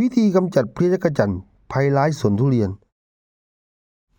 วิธีกำจัดเพลี้ยจักรจั่นภัยร้ายสวนทุเรียน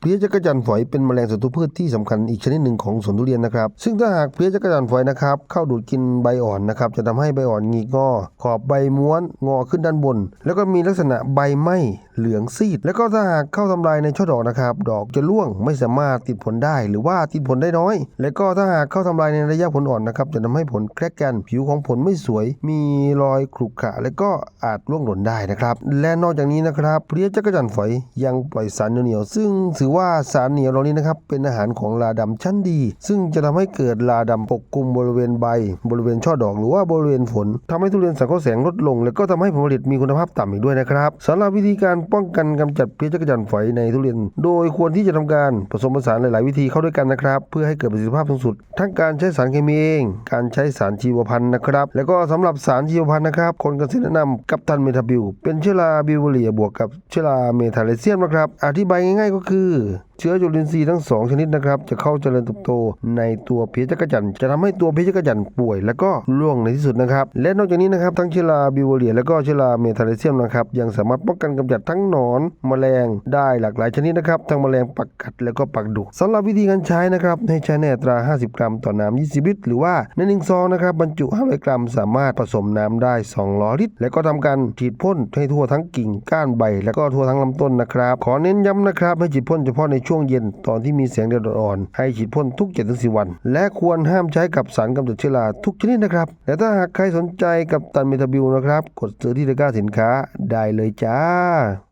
เพลี้ยจักรจันฝอยเป็นแมลงศัตรูพืชที่สำคัญอีกชนิดหนึ่งของสวนทุเรียนนะครับ ซึ่งถ้าหากเพลี้ยจักรจันฝอยนะครับเข้าดูดกินใบอ่อนนะครับจะทำให้ใบอ่อนงิกงอขอบใบม้วนงอขึ้นด้านบน แล้วก็มีลักษณะใบไหม้เหลืองซีด แล้วก็ถ้าหากเข้าทำลายในช่อดอกนะครับดอกจะร่วงไม่สามารถติดผลได้ หรือว่าติดผลได้น้อย และก็ถ้าหากเข้าทำลายในระยะผลอ่อนนะครับจะทำให้ผลแครกกันผิวของผลไม่สวย มีรอยขรุขระและก็อาจร่วงหล่นได้นะครับและนอกจากนี้นะครับเพลี้ยจักรจันฝอยยังปล่อยสารเหนียวๆซึ่งถือว่าสารเหนียวเหล่านี้นะครับเป็นอาหารของลาดำชั้นดี ซึ่งจะทำให้เกิดลาดำปกคลุมบริเวณใบ บริเวณช่อดอกหรือว่าบริเวณผลทำให้ทุเรียนสังเคราะห์แสงลดลง และก็ทำให้ผลผลิตมีคุณภาพต่ำอีกด้วยนะครับสำหรับวิธีการป้องกันกำจัดเพลี้ยจักรจั่นฝอยในทุเรียน โดยควรที่จะทำการผสมผสานหลาย ๆ วิธีเข้าด้วยกันนะครับ เพื่อให้เกิดประสิทธิภาพสูงสุด ทั้งการใช้สารเคมีเอง การใช้สารชีวพันธุ์นะครับ แล้วก็สำหรับสารชีวพันธุ์นะครับ คนเกษตรแนะนำกับตันเมทาบิลเป็นเชื้อราบิวเรียบวกกับเชื้อราเมทาเลเซียมนะครับ อธิบายง่าย ๆ ก็คือ是 เชื้อจุลินทรีย์ทั้งสองชนิดนะครับ จะเข้าเจริญเติบโตในตัวเพลี้ยจักรจั่นจะทำให้ตัวเพลี้ยจักรจั่นป่วย และก็ร่วงในที่สุดนะครับ และนอกจากนี้นะครับทั้งเชื้อราบิวเรียและก็เชื้อราเมทาเลเซียมนะครับยังสามารถป้องกันกำจัดทั้งหนอนแมลงได้หลากหลายชนิดนะครับทั้งแมลงปักกัดและก็ปักดุสำหรับวิธีการใช้นะครับให้ใช้ในอัตรา 50 กรัม ต่อน้ำ20 ลิตร หรือว่าในหนึ่งซองนะครับบรรจุ 500 กรัม สามารถผสมน้ำได้ 200 ลิตร และก็ทำการฉีดพ่นให้ทั่วทั้งกิ่งก้านใบ และก็ทั่วทั้งลำต้นนะครับขอเน้นย้ำนะครับให้ฉีดพ่นเฉพาะในช่วงเย็นตอนที่มีแสงแดดอ่อนให้ฉีดพ่นทุก7-10วัน และควรห้ามใช้กับสารกำจัดเชื้อราทุกชนิดนะครับและถ้าหากใครสนใจกับตันเมทาบิลนะครับ กดซื้อที่ตะกร้าสินค้าได้เลยจ้า